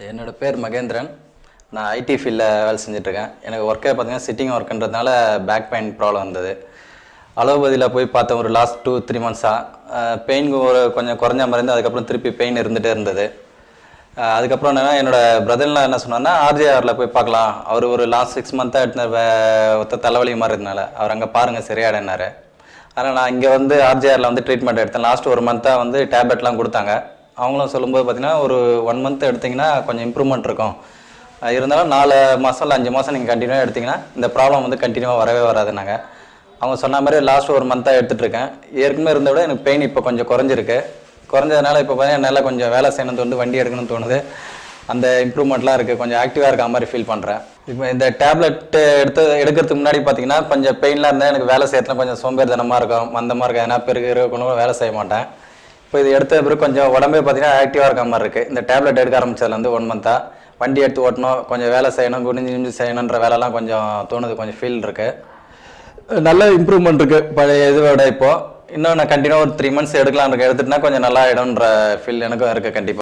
என்னோடய பேர் மகேந்திரன். நான் ஐடி ஃபீல்டில் வேலை செஞ்சுட்ருக்கேன். எனக்கு ஒர்க்கே பார்த்தீங்கன்னா சிட்டிங் ஒர்க்குன்றதுனால பேக் பெயின் ப்ராப்ளம் இருந்தது அலோபதியில் போய் பார்த்தேன் ஒரு லாஸ்ட் டூ த்ரீ மந்த்ஸாக பெயின் ஒரு கொஞ்சம் குறைஞ்ச மாதிரி இருந்து அதுக்கப்புறம் திருப்பி பெயின் இருந்துகிட்டே இருந்தது. அதுக்கப்புறம் என்னன்னா என்னோடய பிரதர்லாம் என்ன சொன்னார்னா ஆர்ஜிஆரில் போய் பார்க்கலாம். அவர் ஒரு லாஸ்ட் சிக்ஸ் மந்த்தாக எடுத்த ஒத்த தலைவலி மாதிரி இருந்தனால அவர் அங்கே பாருங்கள் சரியாடனாரு அதனால் நான் இங்கே வந்து ஆர்ஜிஆரில் வந்து ட்ரீட்மெண்ட் எடுத்தேன். லாஸ்ட் ஒரு மந்த்தாக வந்து டேப்லெட்லாம் கொடுத்தாங்க. அவங்களும் சொல்லும்போது பார்த்தீங்கன்னா ஒரு ஒன் மந்த் எடுத்தீங்கன்னா கொஞ்சம் இம்ப்ரூவ்மெண்ட் இருக்கும். இருந்தாலும் நாலு மாதம் இல்லை அஞ்சு மாதம் நீங்கள் கண்டினியூவாக எடுத்தீங்கன்னா இந்த ப்ராப்ளம் வந்து கண்டினியூவாக வரவே வராது நாங்கள் அவங்க சொன்ன மாதிரி லாஸ்ட் ஒரு மந்த்தாக எடுத்துகிட்ருக்கேன் ஏற்கனவே இருந்த விட எனக்கு பெயின் இப்போ கொஞ்சம் குறைஞ்சிருக்கு. குறைஞ்சதுனால இப்போ பார்த்தீங்கன்னா என்னால் கொஞ்சம் வேலை செய்யணும் தோணுது வண்டி எடுக்கணும்னு தோணுது. அந்த இம்ப்ரூவ்மெண்ட்லாம் இருக்குது கொஞ்சம் ஆக்டிவாக இருக்க மாதிரி ஃபீல் பண்ணுறேன் இப்போ இந்த டேப்லெட் எடுத்து எடுக்கிறதுக்கு முன்னாடி பார்த்தீங்கன்னா கொஞ்சம் பெயின்லாம் இருந்தால் எனக்கு வேலை செய்யறதுல கொஞ்சம் சோம்பேறித்தனமாக இருக்கும். மந்தமாக இருக்கும் ஏன்னா பெருக இருக்கணும் வேலை செய்ய மாட்டேன். இப்போ இது எடுத்த பிறகு கொஞ்சம் உடம்பே பார்த்தீங்கன்னா ஆக்டிவாக இருக்க மாதிரி இருக்குது இந்த டேப்லெட் எடுக்க ஆரம்பிச்சதுலேருந்து ஒன் மந்த்தாக வண்டி எடுத்து ஓட்டணும் கொஞ்சம் வேலை செய்யணும் குனிஞ்சு குனிஞ்சு செய்யணுன்ற வேலைலாம் கொஞ்சம் தோணுது கொஞ்சம் ஃபீல் இருக்குது நல்ல இம்ப்ரூவ்மெண்ட் இருக்குது பழைய இதோட இப்போ. இன்னும் நான் கண்டினியூ ஒரு த்ரீ மந்த்ஸ் எடுக்கலான்னு இருக்கேன். எடுத்துட்டுனா கொஞ்சம் நல்லா ஆகிடும்ன்ற ஃபீல் எனக்கும் இருக்குது கண்டிப்பாக